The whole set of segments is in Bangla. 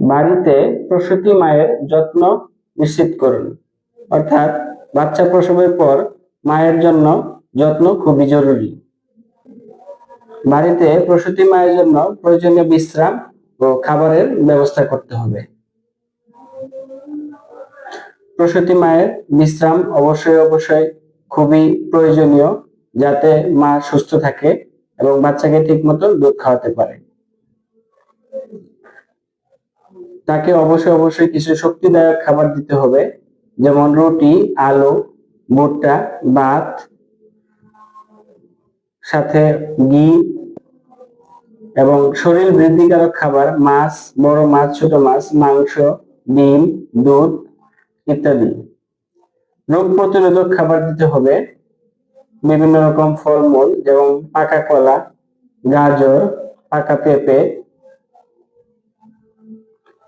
বাড়িতে প্রসূতি মায়ের যত্ন নিশ্চিত করুন। অর্থাৎ বাচ্চা প্রসবের পর মায়ের জন্য যত্ন খুবই জরুরি। বাড়িতে প্রসূতি মায়ের জন্য প্রয়োজনীয় বিশ্রাম ও খাবারের ব্যবস্থা করতে হবে। প্রসূতি মায়ের বিশ্রাম অবশ্যই অবশ্যই খুবই প্রয়োজনীয় যাতে মা সুস্থ থাকে এবং বাচ্চাকে ঠিক মতো দুধ খাওয়াতে পারে। তাকে অবশ্যই অবশ্যই কিছু শক্তিদায়ক খাবার দিতে হবে, যেমন রুটি, আলু, ভুট্টা, ভাত, সাথে ঘি এবং শরীর বৃদ্ধিকারক খাবার মাছ, বড় মাছ, ছোট মাছ, মাংস, ডিম, দুধ ইত্যাদি। রোগ প্রতিরোধক খাবার দিতে হবে, বিভিন্ন রকম ফলমূল, যেমন পাকা কলা, গাজর, পাকা পেঁপে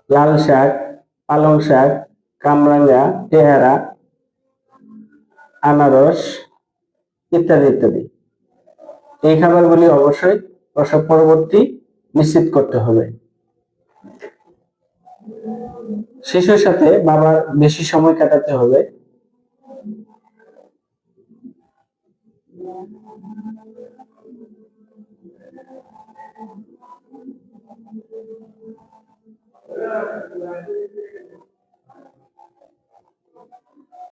লাল শাক, পালং শাক, কামরাঙ্গা টেহারা আনারস ইত্যাদি ইত্যাদি। এই খাবারগুলি অবশ্যই প্রসব পরবর্তী নিশ্চিত করতে হবে। শিশুর সাথে বাবার বেশি সময় কাটাতে হবে। library.